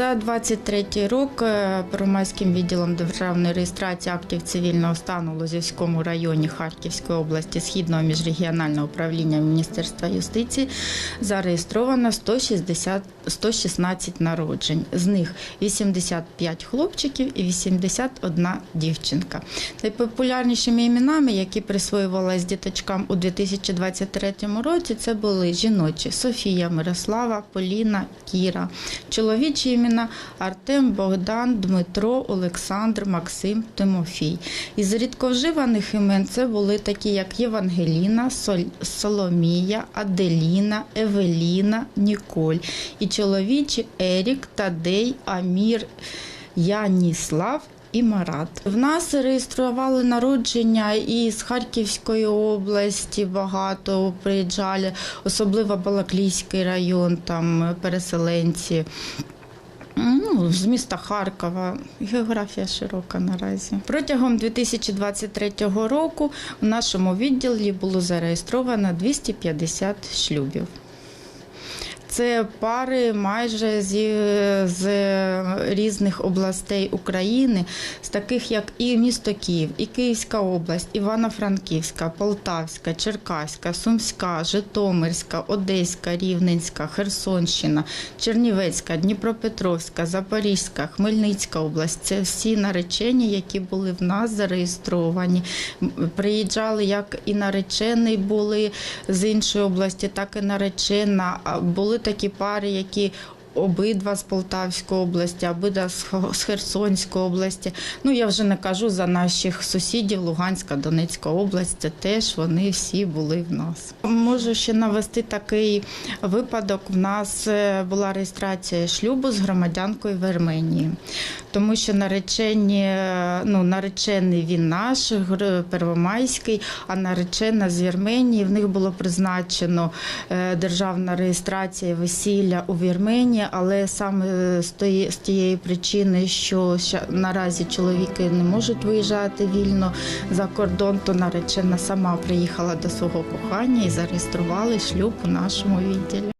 За 23 рік Первомайським відділом державної реєстрації актів цивільного стану у Лозівському районі Харківської області Східного міжрегіонального управління Міністерства юстиції зареєстровано 160, 116 народжень. З них 85 хлопчиків і 81 дівчинка. Найпопулярнішими іменами, які присвоювалися діточкам у 2023 році, це були жіночі Софія, Мирослава, Поліна, Кіра. Чоловічі імена Артем, Богдан, Дмитро, Олександр, Максим, Тимофій. Із рідковживаних імен це були такі, як Євангеліна, Соломія, Аделіна, Евеліна, Ніколь. І чоловічі Ерік, Тадей, Амір, Яніслав. І Марат. В нас реєстрували народження і з Харківської області багато приїжджали, особливо Балаклійський район, там переселенці. Ну, з міста Харкова. Географія широка наразі. Протягом 2023 року в нашому відділі було зареєстровано 250 шлюбів. Це пари майже зі, з різних областей України, з таких як і місто Київ, і Київська область, Івано-Франківська, Полтавська, Черкаська, Сумська, Житомирська, Одеська, Рівненська, Херсонщина, Чернівецька, Дніпропетровська, Запорізька, Хмельницька область. Це всі наречені, які були в нас зареєстровані. Приїжджали як і наречений були з іншої області, так і наречена. Були такі пари, які обидва з Полтавської області, обидва з Херсонської області. Ну я вже не кажу за наших сусідів Луганська, Донецька область. Теж вони всі були в нас. Можу ще навести такий випадок. В нас е, була реєстрація шлюбу з громадянкою Вірменії, тому що наречені, е, ну наречений він наш, Первомайський, а наречена з Вірменії. В них було призначено е, державна реєстрація весілля у Вірменії, але саме з тієї причини, що наразі чоловіки не можуть виїжджати вільно за кордон, то наречена сама приїхала до свого кохання і зареєстрували шлюб у нашому відділі.